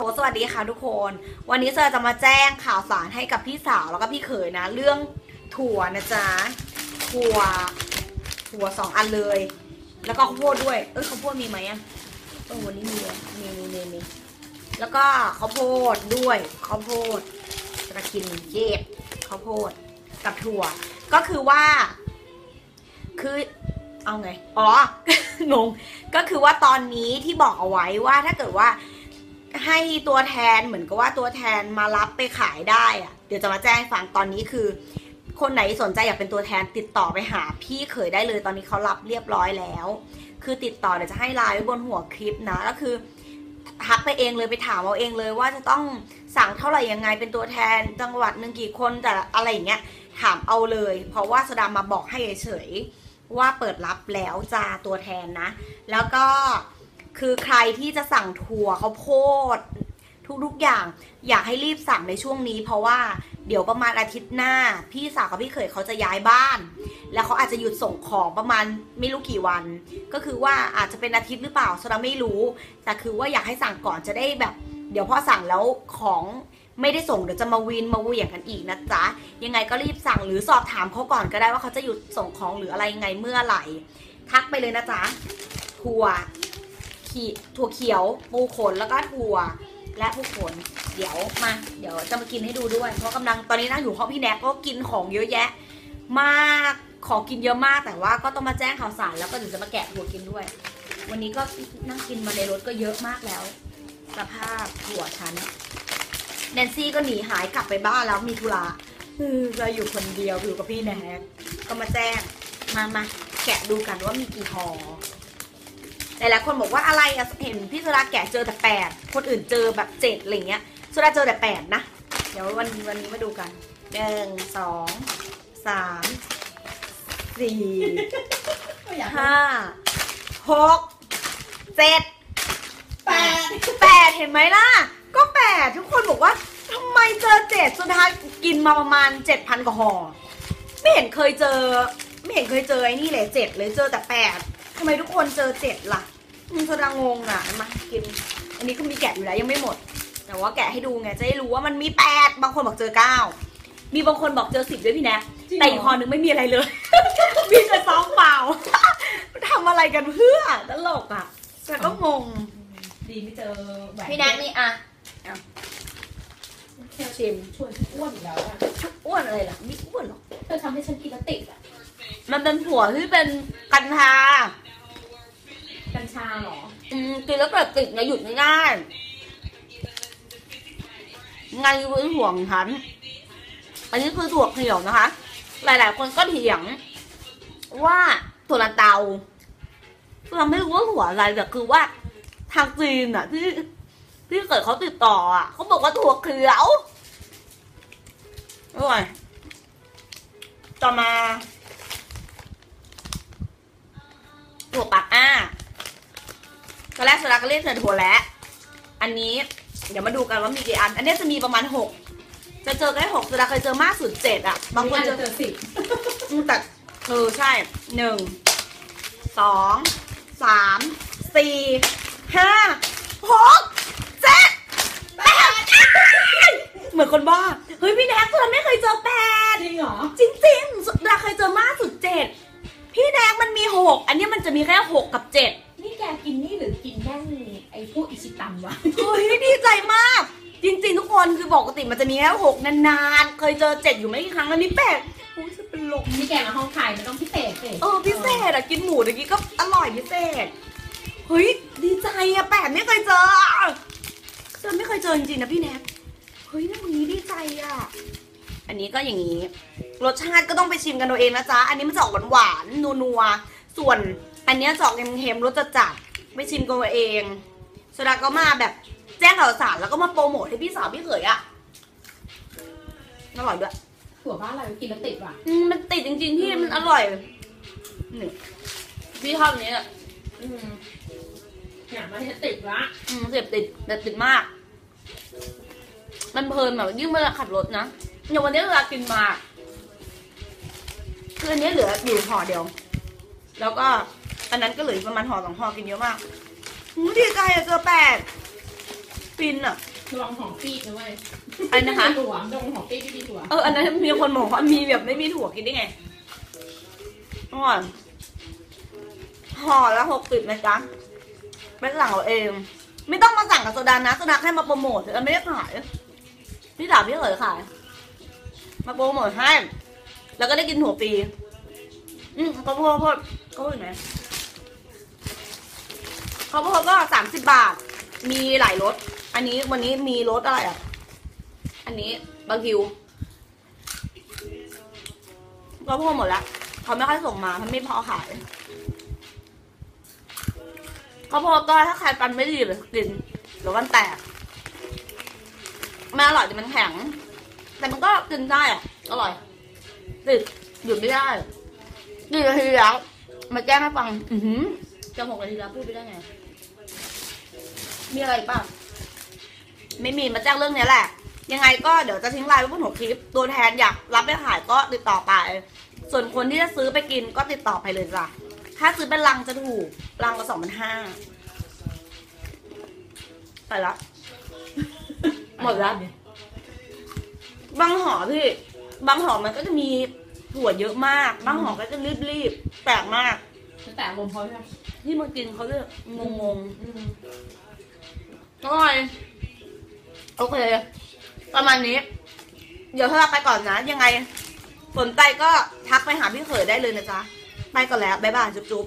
โสวัสดีค่ะทุกคน วันนี้เซอร์จะมาแจ้งข่าวสารให้กับพี่สาวแล้วก็พี่เขยนะ เรื่องถั่วนะจ๊ะถั่วถั่วสองอันเลย แล้วก็ข้าวโพดด้วย เอ้ยข้าวโพดมีไหมอะเออวันนี้มีมีมีมีมีแล้วก็ข้าวโพดด้วยข้าวโพดจะกินเย็บข้าวโพดกับถั่ว ก็คือว่า คือเอาไง อ๋องง ก็คือว่าตอนนี้ที่บอกเอาไว้ว่าถ้าเกิดว่า ให้ตัวแทนเหมือนกับว่าตัวแทนมารับไปขายได้อะเดี๋ยวจะมาแจ้งฟังตอนนี้คือ คนไหนสนใจอยากเป็นตัวแทนติดต่อไปหาพี่เขยได้เลยตอนนี้เขารับเรียบร้อยแล้ว คือติดต่อเดี๋ยวจะให้ไลน์ไว้บนหัวคลิปนะก็คือทักไปเองเลยไปถามเอาเองเลยว่าจะต้องสั่งเท่าไหร่ยังไงเป็นตัวแทนจังหวัดหนึ่งกี่คนแต่อะไรอย่างเงี้ยถามเอาเลย เพราะว่าสดามาบอกให้เฉยๆว่าเปิดรับแล้วจ้าตัวแทนนะ แล้วก็ คือใครที่จะสั่งถั่วข้าวโพดทุกๆอย่างอยากให้รีบสั่งในช่วงนี้ เพราะว่าเดี๋ยวประมาณอาทิตย์หน้า พี่สาวกับพี่เขยเขาจะย้ายบ้าน แล้วเขาอาจจะหยุดส่งของประมาณไม่รู้กี่วัน ก็คือว่าอาจจะเป็นอาทิตย์หรือเปล่าสราไม่รู้ แต่คือว่าอยากให้สั่งก่อนจะได้แบบ เดี๋ยวพอสั่งแล้วของไม่ได้ส่งเดี๋ยวจะมาวินมาเหวี่ยงกันอีกนะจ๊ะยังไงก็รีบสั่งหรือสอบถามเขาก่อนก็ได้ว่าเขาจะหยุดส่งของหรืออะไรยังไงเมื่อไหร่ทักไปเลยนะจ๊ะถั่ว ขีถั่วเขียวปูขนแล้วก็ถั่วและผู้ขนเดี๋ยวมาเดี๋ยวจะมากินให้ดูด้วยเพราะกำลังตอนนี้นั่งอยู่ห้องพี่แน็กก็กินของเยอะแยะ มากของกินเยอะมากแต่ว่าก็ต้องมาแจ้งข่าวสารแล้วก็เดี๋ยวจะมาแกะถั่วกินด้วย วันนี้ก็นั่งกินมาในรถก็เยอะมากแล้วสภาพถั่วฉันแนนซี่ก็หนีหายกลับไปบ้านแล้วมีธุระเออเราอยู่คนเดียวอยู่กับพี่แน็กก็มาแจ้งมามาแกะดูกันว่ามีกี่ห่อ หลายๆคนบอกว่าอะไรอะเห็นพี่สุดาแกะเจอแต่แปดคนอื่นเจอแบบเจ็ดอะไรเงี้ยสุดาเจอแต่แปดนะ เดี๋ยววันวันนี้มาดูกันหนึ่งสองสามสี่ห้าหกเจ็ดแปดแปดเห็นไหมล่ะ ก็แปดทุกคนบอกว่าทำไมเจอเจ็ดสุดท้ายกินมาประมาณเจ็ดพันกว่าห่อไม่เห็นเคยเจอ ไม่เห็นเคยเจอไอ้นี่เลยเจ็ดเลยเจอแต่แปด ทำไมทุกคนเจอเจ็ดล่ะมันโซดางงอะมากิน อันนี้ก็มีแกะอยู่แล้วยังไม่หมด แต่ว่าแกะให้ดูไงจะได้รู้ว่ามันมีแปดบางคนบอกเจอเก้ามีบางคนบอกเจอสิบด้วยพี่แนทจริงเหรอแต่อีกคอนึงไม่มีอะไรเลย มีแต่ซองเปล่าทำอะไรกันเพื่อตลกอะแต่ก็งง ดีไม่เจอแหวนพี่แนทนี่อะอะชิมชวนฉันอ้วนอีกแล้วอะอ้วนอะไรล่ะไม่อ้วนหรอกเธอทำให้ฉันกินแล้วติดอะมันเป็นถั่วที่เป็นกัญชา กินแล้วเกิดติดไงหยุดไม่ได้ไงคือถั่วงฉัน อันนี้คือถั่วเขียวนะคะ หลาย ๆ คนก็เถียง ว่าถั่วลันเตาเราไม่รู้ว่าถั่วอะไรแต่คือว่าทางจีนอะที่ที่เกิดเขาติดต่ออะเขาบอกว่าถั่วเขียวอร่อยต่อมา ตอนแรกสลาก็เรียกเธอถั่วแล้ว อันนี้เดี๋ยวมาดูกันว่ามีกี่อัน อันนี้จะมีประมาณหกจะเจอแค่หกสลาเคยเจอมากสุดเจ็ดอะ บางคนอาจเจจะอเจอสิบอืมแต่เออใช่หนึ่งสองสามสี่ห้าหกเจ็ดแปดเหมือนคนบ้าเฮ้ยพี่แน็กเราไม่เคยเจอแปดจริงเหรอ จริงๆสุดเราเคยเจอมากสุดเจ็ดพี่แน็กมันมีหกอันนี้มันจะมีแค่หกกับเจ็ดนี่แกกินนี่ หรือกินแค่ไอ้พวกอิชิตันวะเฮ้ยดีใจมาก จริงๆ ทุกคนคือปกติมันจะมีแค่หกนานๆ เคยเจอเจ็ดอยู่ไม่กี่ครั้งอันนี้แปดโอ้ยจะเป็นลมนี่แกมาห้องไข่มันต้องพิเศษสิเออพิเศษอะกินหมูตะกี้ก็อร่อยพิเศษเฮ้ยดีใจอะแปดไม่เคยเจออะเจอไม่เคยเจอจริงๆนะพี่แนทเฮ้ยวันนี้ดีใจอะอันนี้ก็อย่างนี้รสชาติก็ต้องไปชิมกันเอาเองนะจ๊ะอันนี้มันจะออกหวานๆนัวๆส่วนอันเนี้ยจะออกเค็มๆรสจัดๆ ไปชิมกันเอาเองโซดาก็มาแบบแจ้งข่าวสารแล้วก็มาโปรโมทให้พี่สาวพี่เขยอะอร่อยด้วยถั่วบ้านเรากินแล้วติดว่ะอืมมันติดจริงๆพี่มันอร่อยนี่พี่ชอบอันนี้อะอืมเนี่ยมันจะติดวะอืมเสพติดแบบติดมาก มันเพลินแบบยิ่งเวลาขับรถนะอย่างวันนี้เวลากินมาคืออันนี้เหลืออยู่ห่อเดียว แล้วก็ อันนั้นก็เหลืออีกประมาณห่อสองห่อกินเยอะมากหูดีใจอะเจอแปดฟินอะระวังของปีกนะเว้ยอะไรนะคะถั่วระวังของปีกไม่มีถั่วเอออันนั้นมีคนบอกว่ามีแบบไม่มีถั่วกินได้ไงอร่อยห่อละหกสิบนะจ๊ะเป็นสั่งเอาเอง ไม่ต้องมาสั่งกับโซดานะโซดาแค่มาโปรโมทแต่ไม่ได้ขายพี่สาวพี่เคยขาย มาโปรโมทให้ แล้วก็ได้กินถั่วฟรีอืมข้าวโพดข้าวโพดข้าวโพดอยู่ไหน ข้าวโพดก็สามสิบบาท มีหลายรส อันนี้วันนี้มีรสอะไรอะ อันนี้บาร์บิวก็พูดหมดล้วเขาไม่ค่อยส่งมาเขาไม่พอขายข้าวโพดก็ถ้าใครปันไม่ดีเลยกินหรือมันแตกม่อร่อยแต่มันแข็ง แต่มันก็กินได้อะอร่อยติดหยุดไม่ได้กี่นาทีแล้วมาแจ้งให้ฟัง อือหือจะหกนาทีแล้วพูดไปได้ไง มีอะไรอีกเปล่าไม่มีมาแจ้งเรื่องเนี้ยแหละ ยังไงก็เดี๋ยวจะทิ้งไลน์ไว้บนหัวคลิป ตัวแทนอยากรับไปขายก็ติดต่อไป ส่วนคนที่จะซื้อไปกินก็ติดต่อไปเลยจ้ะ ถ้าซื้อเป็นลังจะถูกลังละสองพันห้าไปละหมดแล้วบางห่อพี่ บางห่อมันก็จะมีถั่วเยอะมาก บางห่อก็จะรีบๆแปลกมากแต่ลมเขาใช่ไหมที่มากินเขาจะงงอืมๆ อร่อย โอเค ประมาณนี้ เดี๋ยวถ้าเราไปก่อนนะ ยังไง สนใจก็ทักไปหาพี่เขยได้เลยนะจ๊ะ ไปก่อนแล้ว บ๊ายบาย จุ๊บ